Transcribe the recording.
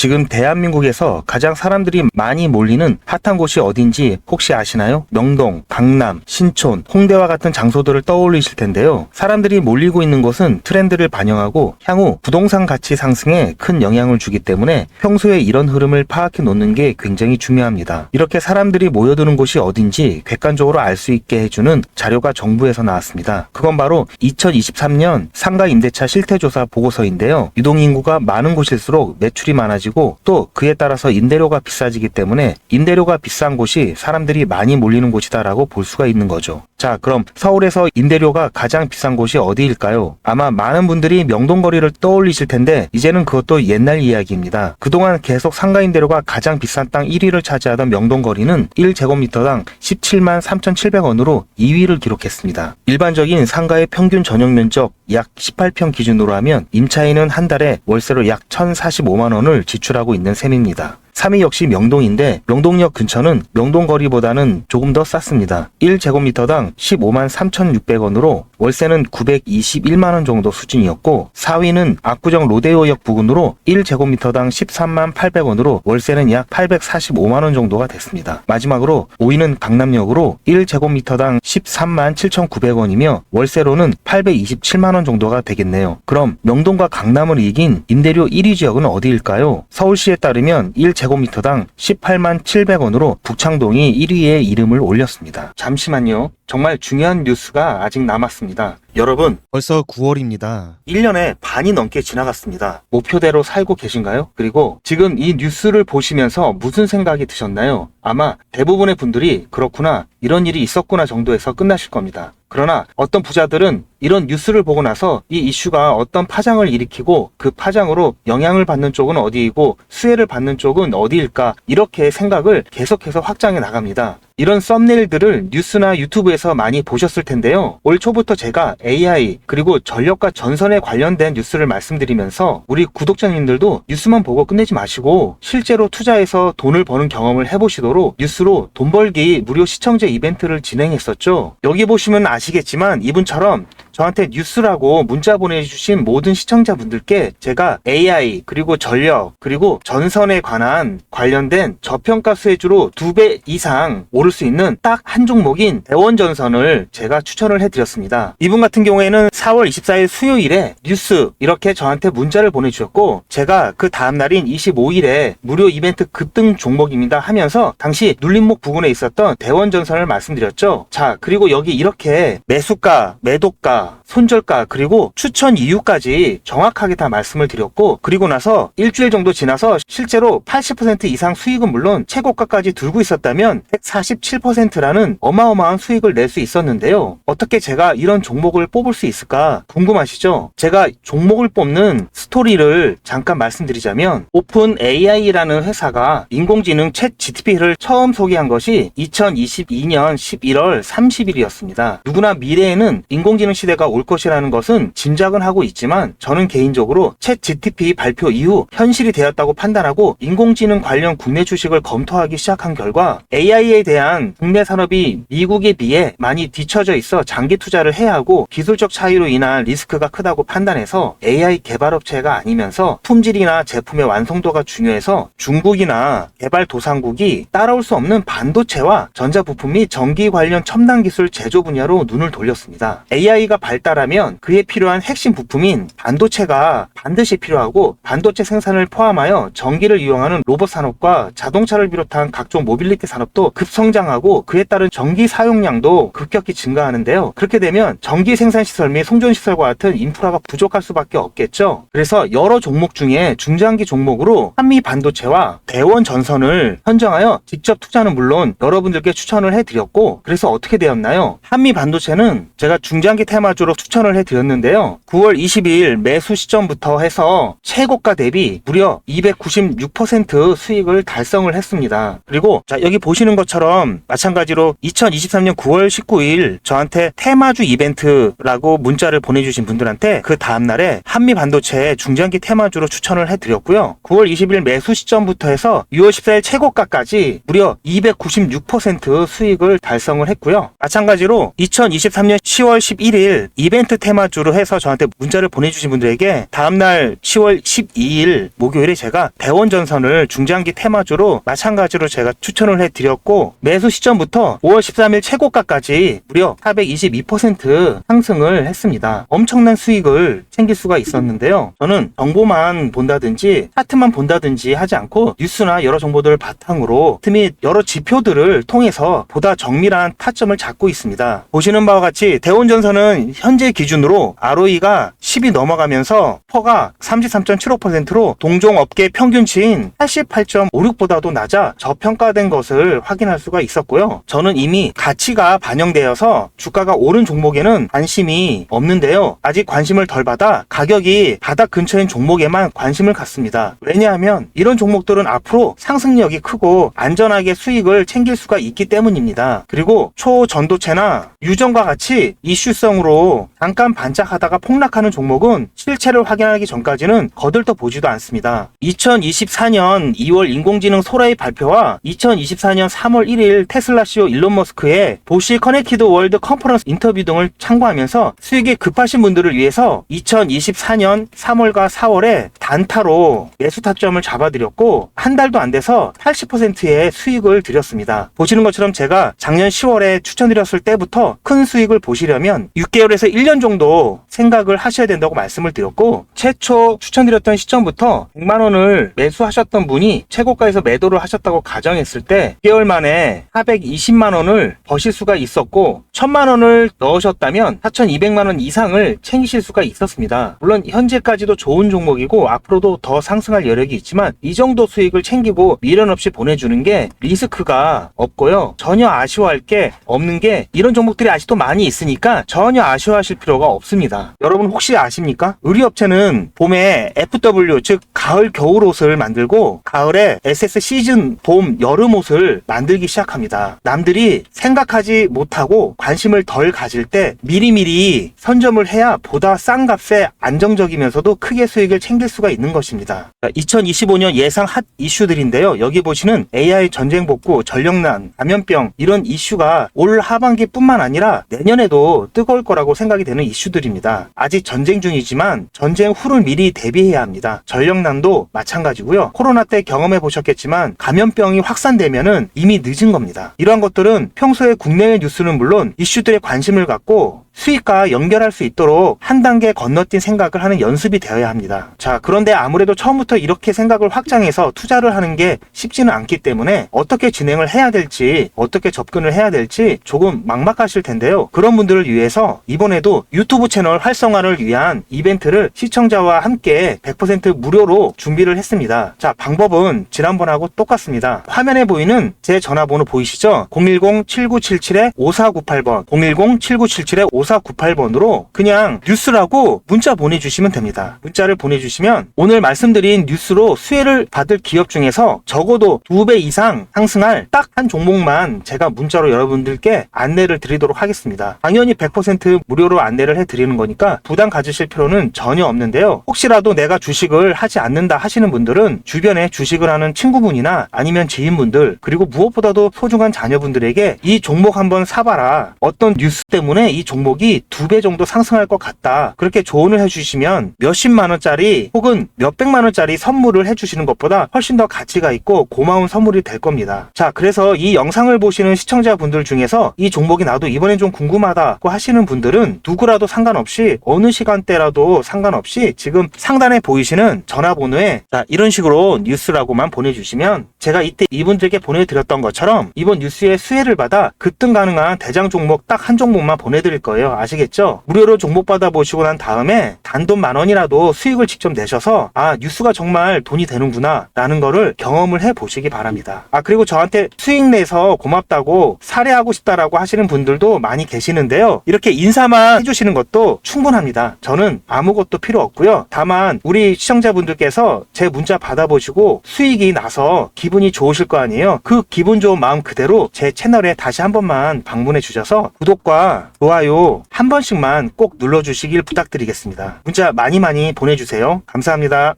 지금 대한민국에서 가장 사람들이 많이 몰리는 핫한 곳이 어딘지 혹시 아시나요? 명동, 강남, 신촌, 홍대와 같은 장소들을 떠올리실 텐데요. 사람들이 몰리고 있는 곳은 트렌드를 반영하고 향후 부동산 가치 상승에 큰 영향을 주기 때문에 평소에 이런 흐름을 파악해 놓는 게 굉장히 중요합니다. 이렇게 사람들이 모여드는 곳이 어딘지 객관적으로 알 수 있게 해주는 자료가 정부에서 나왔습니다. 그건 바로 2023년 상가 임대차 실태조사 보고서인데요. 유동인구가 많은 곳일수록 매출이 많아지고 또 그에 따라서 임대료가 비싸지기 때문에 임대료가 비싼 곳이 사람들이 많이 몰리는 곳이다라고 볼 수가 있는 거죠. 자, 그럼 서울에서 임대료가 가장 비싼 곳이 어디일까요? 아마 많은 분들이 명동거리를 떠올리실 텐데 이제는 그것도 옛날 이야기입니다. 그동안 계속 상가 임대료가 가장 비싼 땅 1위를 차지하던 명동거리는 1제곱미터당 17만 3,700원으로 2위를 기록했습니다. 일반적인 상가의 평균 전용 면적 약 18평 기준으로 하면 임차인은 한 달에 월세로 약 1,045만 원을 지출하고 있는 셈입니다. 3위 역시 명동인데 명동역 근처는 명동거리보다는 조금 더 쌌습니다. 1제곱미터당 15만 3,600원으로 월세는 921만 원 정도 수준이었고 4위는 압구정 로데오역 부근으로 1제곱미터당 13만 800원으로 월세는 약 845만 원 정도가 됐습니다. 마지막으로 5위는 강남역으로 1제곱미터당 13만 7,900원이며 월세로는 827만 원 정도가 되겠네요. 그럼 명동과 강남을 이긴 임대료 1위 지역은 어디일까요? 서울시에 따르면 1 제곱미터당 18만 700원으로 북창동이 1위에 이름을 올렸습니다. 잠시만요. 정말 중요한 뉴스가 아직 남았습니다. 여러분, 벌써 9월입니다. 1년에 반이 넘게 지나갔습니다. 목표대로 살고 계신가요? 그리고 지금 이 뉴스를 보시면서 무슨 생각이 드셨나요? 아마 대부분의 분들이 그렇구나, 이런 일이 있었구나 정도에서 끝나실 겁니다. 그러나 어떤 부자들은 이런 뉴스를 보고 나서 이 이슈가 어떤 파장을 일으키고 그 파장으로 영향을 받는 쪽은 어디이고 수혜를 받는 쪽은 어디일까 이렇게 생각을 계속해서 확장해 나갑니다. 이런 썸네일들을 뉴스나 유튜브에서 많이 보셨을 텐데요. 올 초부터 제가 AI 그리고 전력과 전선에 관련된 뉴스를 말씀드리면서 우리 구독자님들도 뉴스만 보고 끝내지 마시고 실제로 투자해서 돈을 버는 경험을 해보시도록 뉴스로 돈 벌기 무료 시청제 이벤트를 진행했었죠. 여기 보시면 아시겠지만 이분처럼 저한테 뉴스라고 문자 보내주신 모든 시청자분들께 제가 AI 그리고 전력 그리고 전선에 관한 관련된 저평가 수혜주로 두 배 이상 오를 수 있는 딱 한 종목인 대원전선을 제가 추천을 해드렸습니다. 이분 같은 경우에는 4월 24일 수요일에 뉴스 이렇게 저한테 문자를 보내주셨고 제가 그 다음 날인 25일에 무료 이벤트 급등 종목입니다 하면서 당시 눌림목 부근에 있었던 대원전선을 말씀드렸죠. 자 그리고 여기 이렇게 매수가, 매도가, 손절가 그리고 추천 이유까지 정확하게 다 말씀을 드렸고 그리고 나서 일주일 정도 지나서 실제로 80% 이상 수익은 물론 최고가까지 들고 있었다면 147%라는 어마어마한 수익을 낼 수 있었는데요. 어떻게 제가 이런 종목을 뽑을 수 있을까 궁금하시죠? 제가 종목을 뽑는 스토리를 잠깐 말씀드리자면 오픈 AI라는 회사가 인공지능 챗 GTP를 처음 소개한 것이 2022년 11월 30일이었습니다. 누구나 미래에는 인공지능 시대가 올 것이라는 것은 짐작은 하고 있지만 저는 개인적으로 챗 GTP 발표 이후 현실이 되었다고 판단하고 인공지능 관련 국내 주식을 검토하기 시작한 결과 AI에 대한 국내 산업이 미국에 비해 많이 뒤처져 있어 장기 투자를 해야 하고 기술적 차이로 인한 리스크가 크다고 판단해서 AI 개발업체가 아니면서 품질이나 제품의 완성도가 중요해서 중국이나 개발 도상국이 따라올 수 없는 반도체와 전자부품 및 전기 관련 첨단 기술 제조 분야로 눈을 돌렸습니다. AI가 발달하면 그에 필요한 핵심 부품인 반도체가 반드시 필요하고 반도체 생산을 포함하여 전기를 이용하는 로봇 산업과 자동차를 비롯한 각종 모빌리티 산업도 급성장하고 그에 따른 전기 사용량도 급격히 증가하는데요. 그렇게 되면 전기 생산 시설 및 송전 시설과 같은 인프라가 부족할 수밖에 없겠죠. 그래서 여러 종목 중에 중장기 종목으로 한미 반도체와 대원 전선을 선정하여 직접 투자는 물론 여러분들께 추천을 해드렸고 그래서 어떻게 되었나요? 한미 반도체는 제가 중장기 테 마주로 추천을 해드렸는데요. 9월 22일 매수 시점부터 해서 최고가 대비 무려 296% 수익을 달성을 했습니다. 그리고 자 여기 보시는 것처럼 마찬가지로 2023년 9월 19일 저한테 테마주 이벤트라고 문자를 보내주신 분들한테 그 다음날에 한미 반도체 중장기 테마주로 추천을 해드렸고요. 9월 20일 매수 시점부터 해서 6월 14일 최고가까지 무려 296% 수익을 달성을 했고요. 마찬가지로 2023년 10월 11일 17일 이벤트 테마주로 해서 저한테 문자를 보내주신 분들에게 다음날 10월 12일 목요일에 제가 대원전선을 중장기 테마주로 마찬가지로 제가 추천을 해드렸고 매수 시점부터 5월 13일 최고가까지 무려 422% 상승을 했습니다. 엄청난 수익을 챙길 수가 있었는데요. 저는 정보만 본다든지 차트만 본다든지 하지 않고 뉴스나 여러 정보들을 바탕으로 틈이 여러 지표들을 통해서 보다 정밀한 타점을 잡고 있습니다. 보시는 바와 같이 대원전선은 현재 기준으로 ROE가 10이 넘어가면서 퍼가 33.75%로 동종 업계 평균치인 88.56보다도 낮아 저평가된 것을 확인할 수가 있었고요. 저는 이미 가치가 반영되어서 주가가 오른 종목에는 관심이 없는데요. 아직 관심을 덜 받아 가격이 바닥 근처인 종목에만 관심을 갖습니다. 왜냐하면 이런 종목들은 앞으로 상승력이 크고 안전하게 수익을 챙길 수가 있기 때문입니다. 그리고 초전도체나 유전과 같이 이슈성으로 잠깐 반짝하다가 폭락하는 종목은 실체를 확인하기 전까지는 거들떠 보지도 않습니다. 2024년 2월 인공지능 소라의 발표와 2024년 3월 1일 테슬라 CEO 일론 머스크의 보시 커넥티드 월드 컨퍼런스 인터뷰 등을 참고하면서 수익이 급하신 분들을 위해서 2024년 3월과 4월에 단타로 매수 타점을 잡아드렸고 한 달도 안 돼서 80%의 수익을 드렸습니다. 보시는 것처럼 제가 작년 10월에 추천드렸을 때부터 큰 수익을 보시려면 6개월 에서 1년 정도 생각을 하셔야 된다고 말씀을 드렸고 최초 추천드렸던 시점부터 100만 원을 매수하셨던 분이 최고가에서 매도를 하셨다고 가정했을 때 6개월 만에 420만 원을 버실 수가 있었고 1000만 원을 넣으셨다면 4200만 원 이상을 챙기실 수가 있었습니다. 물론 현재까지도 좋은 종목이고 앞으로도 더 상승할 여력이 있지만 이 정도 수익을 챙기고 미련 없이 보내주는 게 리스크가 없고요. 전혀 아쉬워할 게 없는 게 이런 종목들이 아직도 많이 있으니까 전혀 아쉬워하실 필요가 없습니다. 여러분 혹시 아십니까? 의류업체는 봄에 FW 즉 가을 겨울 옷을 만들고 가을에 SS 시즌 봄 여름 옷을 만들기 시작합니다. 남들이 생각하지 못하고 관심을 덜 가질 때 미리미리 선점을 해야 보다 싼 값에 안정적이면서도 크게 수익을 챙길 수가 있는 것입니다. 2025년 예상 핫 이슈들인데요. 여기 보시는 AI 전쟁 복구, 전력난, 감염병 이런 이슈가 올 하반기뿐만 아니라 내년에도 뜨거울 거라고 생각이 되는 이슈들입니다. 아직 전쟁 중이지만 전쟁 후를 미리 대비해야 합니다. 전력난도 마찬가지고요. 코로나 때 경험해 보셨겠지만 감염병이 확산되면은 이미 늦은 겁니다. 이러한 것들은 평소에 국내외 뉴스는 물론 이슈들에 관심을 갖고 수익과 연결할 수 있도록 한 단계 건너뛴 생각을 하는 연습이 되어야 합니다. 자, 그런데 아무래도 처음부터 이렇게 생각을 확장해서 투자를 하는 게 쉽지는 않기 때문에 어떻게 진행을 해야 될지, 어떻게 접근을 해야 될지 조금 막막하실 텐데요. 그런 분들을 위해서 이번에도 유튜브 채널 활성화를 위한 이벤트를 시청자와 함께 100% 무료로 준비를 했습니다. 자, 방법은 지난번하고 똑같습니다. 화면에 보이는 제 전화번호 보이시죠? 010-7977-5498번, 010-7977-5498번으로 그냥 뉴스라고 문자 보내주시면 됩니다. 문자를 보내주시면 오늘 말씀드린 뉴스로 수혜를 받을 기업 중에서 적어도 두배 이상 상승할 딱 한 종목만 제가 문자로 여러분들께 안내를 드리도록 하겠습니다. 당연히 100% 무료로 안내를 해드리는 거니까 부담 가지실 필요는 전혀 없는데요. 혹시라도 내가 주식을 하지 않는다 하시는 분들은 주변에 주식을 하는 친구분이나 아니면 지인분들 그리고 무엇보다도 소중한 자녀분들에게 이 종목 한번 사봐라. 어떤 뉴스 때문에 이 종목이 두 배 정도 상승할 것 같다. 그렇게 조언을 해주시면 몇십만 원짜리 혹은 몇백만 원짜리 선물을 해주시는 것보다 훨씬 더 가치가 있고 고마운 선물이 될 겁니다. 자, 그래서 이 영상을 보시는 시청자분들 중에서 이 종목이 나도 이번엔 좀 궁금하다고 하시는 분들은 누구라도 상관없이 어느 시간대라도 상관없이 지금 상단에 보이시는 전화번호에 자, 이런 식으로 뉴스라고만 보내주시면 제가 이때 이분들께 보내드렸던 것처럼 이번 뉴스의 수혜를 받아 급등 가능한 대장 종목 딱 한 종목만 보내드릴 거예요. 아시겠죠? 무료로 종목 받아보시고 난 다음에 단돈 만 원이라도 수익을 직접 내셔서 아 뉴스가 정말 돈이 되는구나 라는 거를 경험을 해보시기 바랍니다. 아 그리고 저한테 수익 내서 고맙다고 사례하고 싶다라고 하시는 분들도 많이 계시는데요. 이렇게 인사만 해주시는 것도 충분합니다. 저는 아무것도 필요 없고요. 다만 우리 시청자분들께서 제 문자 받아보시고 수익이 나서 기분이 좋으실 거 아니에요. 그 기분 좋은 마음 그대로 제 채널에 다시 한 번만 방문해 주셔서 구독과 좋아요 한 번씩만 꼭 눌러주시길 부탁드리겠습니다. 문자 많이 많이 보내주세요. 감사합니다.